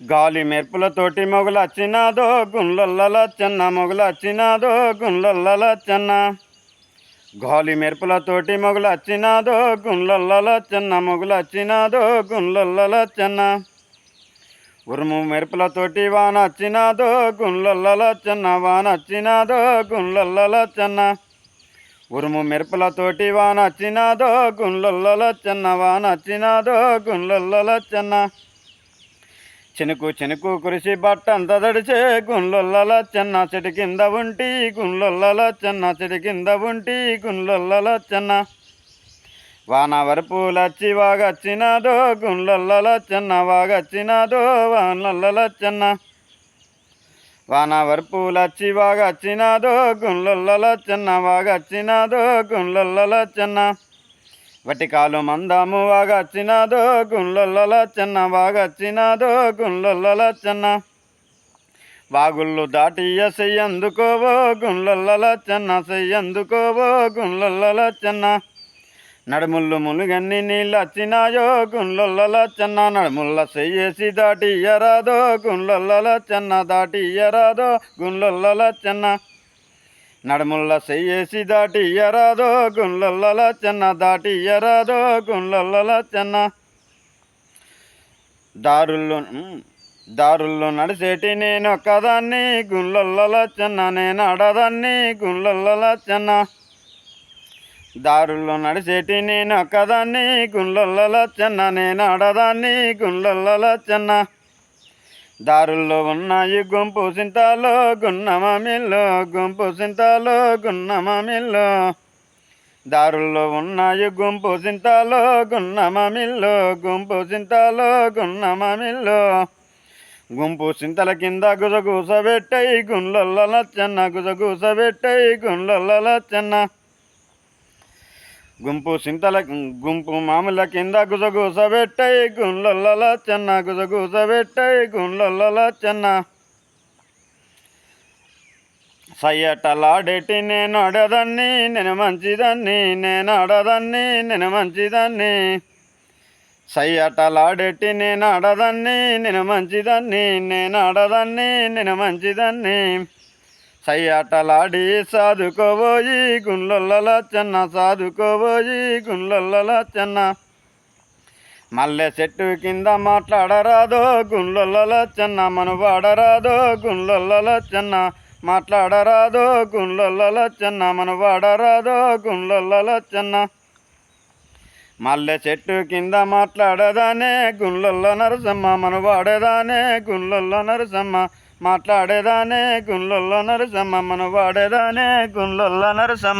గాలి మెరుపులతోటి మొగులచ్చినాదో గుండ్లల్ల చెన్న మొగులచ్చినాదో గుండ్లల్ల చెన్న. గాలి మెరుపులతోటి మొగులచ్చినాదో గుండ్లల్ల చెన్న మొగులచ్చినాదో గుండ్లల్ల చెన్న. ఉరుము మెరుపులతోటి వాన వచ్చినాదో గుండ్లల్ల చెన్న వాన వచ్చినాదో గుండ్లల్ల చెన్న. ఉరుము మెరుపులతోటి వాన వచ్చినాదో గుండ్లల్ల చెన్న వాన వచ్చినాదో గుండ్లల్ల చెన్న చినుకు చినుకు కురిసి బట్టంతా తడిచే గుండ్లల్ల చెన్న చెటి కింద ఉంటి గుండ్లల్ల చెన్న చెటి కింద ఉంటి గుండ్లల్ల చెన్న. వాన వరపులచ్చి వాగచ్చినాదో గుండ్లల్ల చెన్న వాగచ్చినాదో వానల్ల చెన్న. వాన వరపులచ్చి వాగచ్చినాదో గుండ్లల్ల చెన్న వాగచ్చినాదో గుండ్లల్ల చెన్న. వటికాలు మందాము వాగచ్చినాదో గుండ్లల్ల చెన్న వాగచ్చినాదో గుండ్లల్ల చెన్న. వాగుళ్ళు దాటి సెయ్యందుకోవో గుండ్లల్ల చెన్న సెయ్యందుకోవో గుండ్లల్ల చెన్న. నడుముళ్ళు మునుగన్ని నీళ్ళు వచ్చినాయో గుండ్లల్ల చెన్న. నడుముళ్ళ సెయ్యేసి దాటి ఎరాదో చెన్న దాటి ఎరాదో చెన్న. నడుముల్ల చెయ్యేసి దాటి ఎరాదో గుండ్లల్ల చెన్న దాటి ఎరాదో గుండ్లల్ల చెన్న. దారుల్లో దారుల్లో నడిసేటి నేను ఒక్కదాన్ని గుండ్లల్ల చెన్న నేను అడదాన్ని గుండ్లల్ల చెన్న. దారుల్లో నడిసేటి నేను ఒక్కదాన్ని గుండ్లల్ల చెన్న నేను అడదాన్ని గుండ్లల్ల చెన్న. దారుల్లో ఉన్నాయి గుంపు సింతాలో గున్నమామిల్లో గుంపు సింతాలో గున్నమామిల్లో దారుల్లో ఉన్నాయి గుంపు సింతాలో గున్నమామిల్లో గుంపు సింతాలో గున్నమామిల్లో గుంపు సింతల కింద గుసగుస పెట్టయి గుండ్లల్ల చెన్న గుసగుస పెట్టయి గుండ్లల్ల చెన్న గుంపు సింతల గుంపు మామూల కింద గుసగుస పెట్టయి గుండ్లల్ల చెన్న గుసగుస పెట్టయి గుండ్లల్ల చెన్న. సయ్యటలాడేటి నేను ఆడదాన్ని నేను మంచిదాన్ని నేను ఆడదాన్ని నేను మంచిదాన్ని. సయ్యటలాడేటి నేను ఆడదాన్ని నేను మంచిదాన్ని నేను ఆడదాన్ని నేను మంచిదాన్ని. సయ్యాటలాడి సాదుకోబోయి గుండ్లల్ల చెన్న సాదుకోబోయి గుండ్లల్ల చెన్న. మల్లె చెట్టు కింద మాట్లాడరాదో గుండ్లల్ల చెన్న మనవాడరాదో గుండ్లల్ల చెన్న. మాట్లాడరాదో గుండ్లల్ల చెన్న మనవాడరాదో గుండ్లల్ల చెన్న. మల్లె చెట్టు కింద మాట్లాడేదానే గుండ్లల్లో నరసమ్మ మనువాడేదానే గుండ్లల్లో నరసమ్మ మాట్లాడేదానే గుండ్లల్లో నరసమ్మ మనువాడేదానే గుండ్లల్లో నరసమ్మ